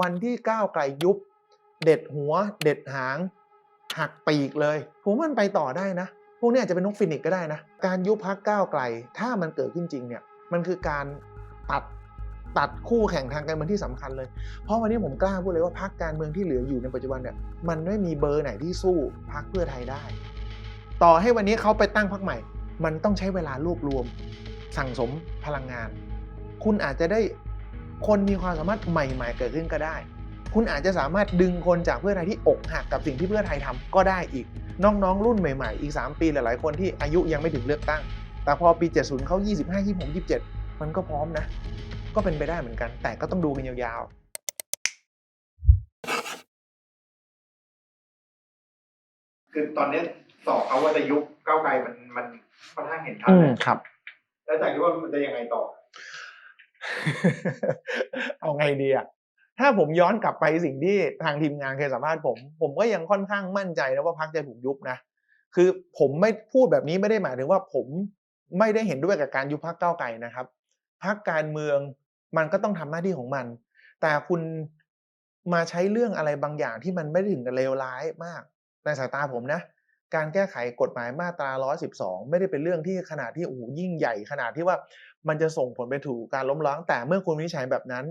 วันที่ก้าวไกลยุบ เด็ดหัว เด็ดหาง หักปีกเลย ผมมันไปต่อได้นะ พวกนี้อาจจะเป็นนกฟินิกก็ได้นะ การยุบพักก้าวไกล ถ้ามันเกิดขึ้นจริงเนี่ย มันคือการตัดตัดคู่แข่งทางการเมืองที่สำคัญเลย เพราะวันนี้ผมกล้าพูดเลยว่าพักการเมืองที่เหลืออยู่ในปัจจุบันเนี่ย มันไม่มีเบอร์ไหนที่สู้พักเพื่อไทยได้ ต่อให้วันนี้เขาไปตั้งพักใหม่ มันต้องใช้เวลารวบรวม สั่งสมพลังงาน คุณอาจจะได้ คนมีความสามารถใหม่ ๆ เกิดขึ้นก็ได้ คุณอาจจะสามารถดึงคนจากเพื่อไทยที่อกหักกับสิ่งที่เพื่อไทยทำก็ได้อีก น้องๆ รุ่นใหม่ๆ อีก 3 ปีหลายๆ คนที่อายุยังไม่ถึงเลือกตั้ง แต่พอปี 70 เขา 25 26 27 มันก็พร้อมนะ ก็เป็นไปได้เหมือนกัน แต่ก็ต้องดูกันยาวคือตอนนี้สอบเขาว่าจะยุบก้าวไกลมันมันค่อนข้างเห็นๆชัดอืมแล้วครับ แล้วแต่คิดว่ามันจะยังไงต่อ เอาไงดีอะถ้าผมย้อนกลับไปสิ่งที่ทางทีมงานเคยสัมภาษณ์ผม ผมก็ยังค่อนข้างมั่นใจนะว่าพักจะถูกยุบนะ คือผมไม่พูดแบบนี้ไม่ได้หมายถึงว่าผมไม่ได้เห็นด้วยกับการยุบพักเก้าวไกลนะครับพักการเมืองมันก็ต้องทำหน้าที่ของมัน แต่คุณมาใช้เรื่องอะไรบางอย่างที่มันไม่ถึงกับเลวร้ายมาก ในสายตาผมนะ การแก้ไขกฎหมายมาตรา 112 ไม่ได้เป็นเรื่องที่ขนาดที่โอ้โหยิ่งใหญ่ขนาดที่ว่ามันจะส่งผลไปถูกการล้มล้าง แต่เมื่อคุณวินิจฉัยแบบนั้น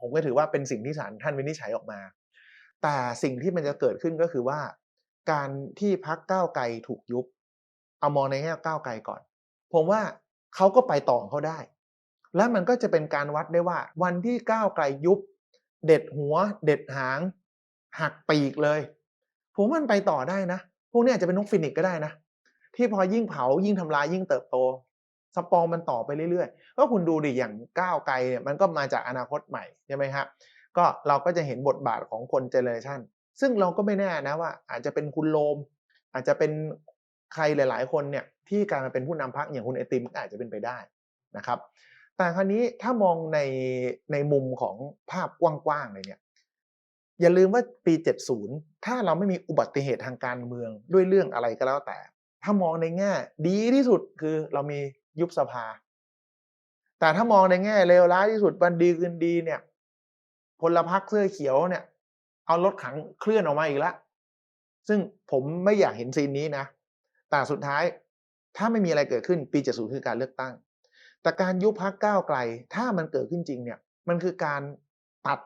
ผมก็ถือว่าเป็นสิ่งที่ศาลท่านวินิจฉัยออกมา แต่สิ่งที่มันจะเกิดขึ้นก็คือว่า การที่พักก้าวไกลถูกยุบ เอามองในแง่ก้าวไกลก่อน ผมว่าเขาก็ไปต่อของเขาได้ และมันก็จะเป็นการวัดได้ว่า วันที่ก้าวไกลยุบ เด็ดหัว เด็ดหาง หักปีกเลย ผมมันไปต่อได้นะ พวกนี้อาจจะเป็นนกฟินิกก็ได้นะ ที่พอยิ่งเผายิ่งทำลายยิ่งเติบโต สปอร์มันต่อไปเรื่อยๆก็คุณดูดิอย่างก้าวไกลเนี่ยมันก็มาจากอนาคตใหม่ใช่ไหมฮะก็เราก็จะเห็นบทบาทของคนเจเนอเรชันซึ่งเราก็ไม่แน่นะว่า อาจจะเป็นคุณโลม อาจจะเป็นใครหลาย ๆ คนเนี่ยที่การมาเป็นผู้นำพรรคอย่างคุณไอติมก็อาจจะเป็นไปได้นะครับ แต่คราวนี้ถ้ามองในในมุมของภาพกว้างๆเลยเนี่ย อย่าลืมว่าปี 70 ถ้าเราไม่มีอุบัติเหตุทางการเมืองด้วยเรื่องอะไรก็แล้วแต่ ถ้ามองในแง่ดีที่สุดคือเรามียุบสภา แต่ถ้ามองในแง่เลวร้ายที่สุดวันดีคืนดีเนี่ยพลพรรคเสื้อเขียวเนี่ย เอารถขังเคลื่อนออกมาอีกแล้วซึ่งผมไม่อยากเห็นซีนนี้นะ แต่สุดท้ายถ้าไม่มีอะไรเกิดขึ้นปี 70 คือการเลือกตั้ง แต่การยุบพักก้าวไกล ถ้ามันเกิดขึ้นจริงเนี่ย มันคือการตัด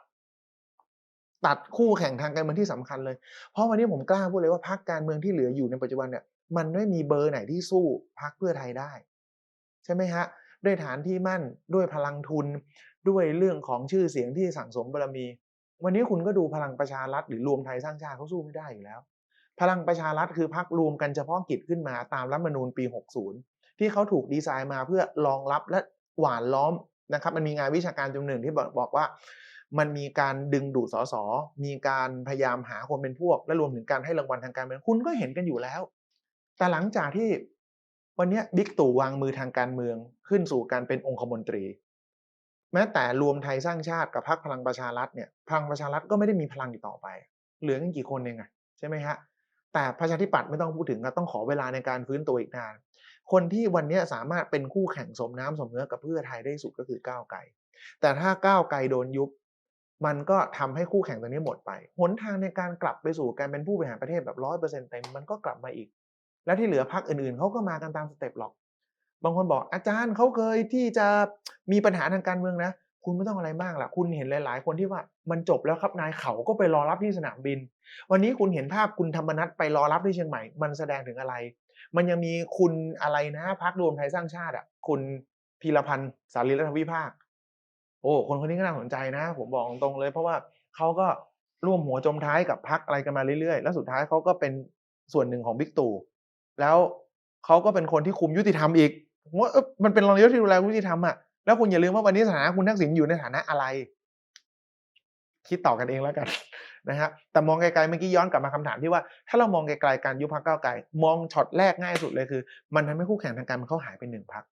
ตัดคู่แข่งทางการเมืองที่สำคัญเลย เพราะวันนี้ผมกล้าพูดเลยว่าพักการเมืองที่เหลืออยู่ในปัจจุบันเนี่ยมันไม่มีเบอร์ไหนที่สู้พักเพื่อไทยได้ ใช่ไหมฮะด้วยฐานที่มั่นด้วยพลังทุนด้วยเรื่องของชื่อเสียงที่สั่งสมบารมี วันนี้คุณก็ดูพลังประชารัฐหรือรวมไทยสร้างชาติเขาสู้ไม่ได้อยู่แล้ว พลังประชารัฐคือพักรวมกันเฉพาะกิจขึ้นมาตามรัฐธรรมนูญปี 60 ที่เขาถูกดีไซน์มาเพื่อรองรับและหวานล้อมนะครับมันมีงานวิชาการจำหนึ่งที่บอกบอกว่า มันมีการดึงดูดสสมีการพยายามหาคนเป็นพวก และรวมถึงการให้รางวัลทางการเมืองคุณก็เห็นกันอยู่แล้ว แต่หลังจากที่วันนี้บิ๊กตู่วางมือทางการเมืองขึ้นสู่การเป็นองคมนตรี แม้แต่รวมไทยสร้างชาติกับพรรคพลังประชารัฐเนี่ยพลังประชารัฐก็ไม่ได้มีพลังอีกต่อไป เหลือกันกี่คนเองอะใช่ไหมฮะแต่ประชาธิปัตย์ไม่ต้องพูดถึงต้องขอเวลาในการฟื้นตัวอีกนาน คนที่วันนี้สามารถเป็นคู่แข่งสมน้ำสมเนื้อกับเพื่อไทยได้สุดก็คือก้าวไกลแต่ถ้าก้าวไกลโดนยุบ มันก็ทำให้คู่แข่งตัวนี้หมดไป หนทางในการกลับไปสู่การเป็นผู้บริหารประเทศแบบร้อยเปอร์เซ็นต์เต็มมันก็กลับมาอีก แล้วที่เหลือพรรคอื่นๆเขาก็มากันตามสเต็ปหรอก บางคนบอกอาจารย์เขาเคยที่จะมีปัญหาทางการเมืองนะ คุณไม่ต้องอะไรมากล่ะ คุณเห็นหลาย ๆ คนที่ว่ามันจบแล้วครับนายเขาก็ไปรอรับที่สนามบิน วันนี้คุณเห็นภาพคุณธรรมนัฐไปรอรับที่เชียงใหม่ มันแสดงถึงอะไร มันยังมีคุณอะไรนะพักรวมไทยสร้างชาติอะ คุณพีรพันธ์สารีรัฐวิภาค โอ้คนคนนี้ก็น่าสนใจนะ ผมบอกตรงเลย เพราะว่าเขาก็ร่วมหัวจมท้ายกับพักอะไรกันมาเรื่อยๆ แล้วสุดท้ายเขาก็เป็นส่วนหนึ่งของบิ๊กตู่แล้วเขาก็เป็นคนที่คุมยุติธรรมอีกว่ามันเป็นรองนายกที่ดูแลยุติธรรมอะแล้วคุณอย่าลืมว่าวันนี้สถานะคุณทักษิณอยู่ในฐานะอะไร คิดต่อกันเองแล้วกันนะครับแต่มองไกลๆเมื่อกี้ย้อนกลับมาคำถามที่ว่าถ้าเรามองไกลๆการยุบพักก้าไกลมองช็อตแรกง่ายสุดเลยคือ มันทำให้คู่แข่งทางการเมืองเขาหายไปหนึ่งพัก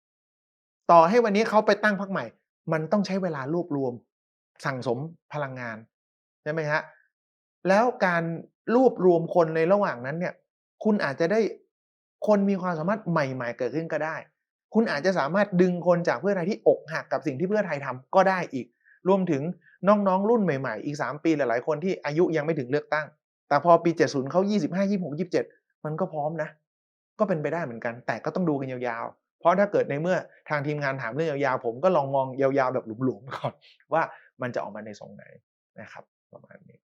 ต่อให้วันนี้เขาไปตั้งพักใหม่ มันต้องใช้เวลารวบรวม สั่งสมพลังงานใช่ไหมฮะแล้วการรวบรวมคนในระหว่างนั้นเนี่ย คุณอาจจะได้คนมีความสามารถใหม่ ๆ เกิดขึ้นก็ได้ คุณอาจจะสามารถดึงคนจากเพื่อไทยที่อกหักกับสิ่งที่เพื่อไทยทำก็ได้อีก รวมถึงน้องๆรุ่นใหม่ๆ อีก 3 ปีหลายๆ คนที่อายุยังไม่ถึงเลือกตั้ง แต่พอปี 70เขา25 26 27 มันก็พร้อมนะ ก็เป็นไปได้เหมือนกัน แต่ก็ต้องดูกันยาวๆ เพราะถ้าเกิดในเมื่อทางทีมงานถามเรื่องยาวๆ ผมก็ลองมองยาวๆแบบหลวมๆก่อนว่ามันจะออกมาในทรงไหนนะครับประมาณนี้